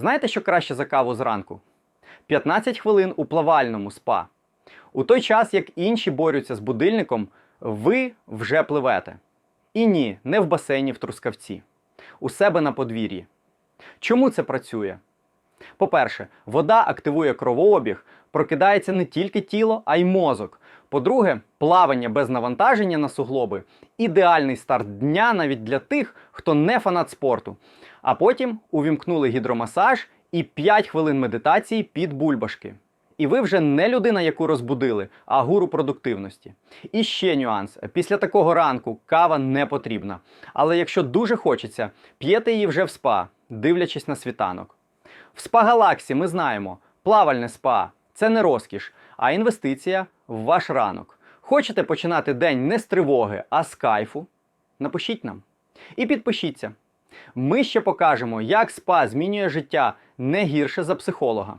Знаєте, що краще за каву зранку? 15 хвилин у плавальному спа. У той час, як інші борються з будильником, ви вже пливете. І ні, не в басейні в Трускавці. У себе на подвір'ї. Чому це працює? По-перше, вода активує кровообіг, прокидається не тільки тіло, а й мозок. По-друге, плавання без навантаження на суглоби ідеальний старт дня навіть для тих, хто не фанат спорту. А потім увімкнули гідромасаж і 5 хвилин медитації під бульбашки. І ви вже не людина, яку розбудили, а гуру продуктивності. І ще нюанс: після такого ранку кава не потрібна. Але якщо дуже хочеться, п'єте її вже в спа, дивлячись на світанок. В спа галаксі ми знаємо, плавальне спа це не розкіш, а інвестиція в ваш ранок. Хочете починати день не з тривоги, а з кайфу? Напишіть нам. І підпишіться. Ми ще покажемо, як спа змінює життя не гірше за психолога.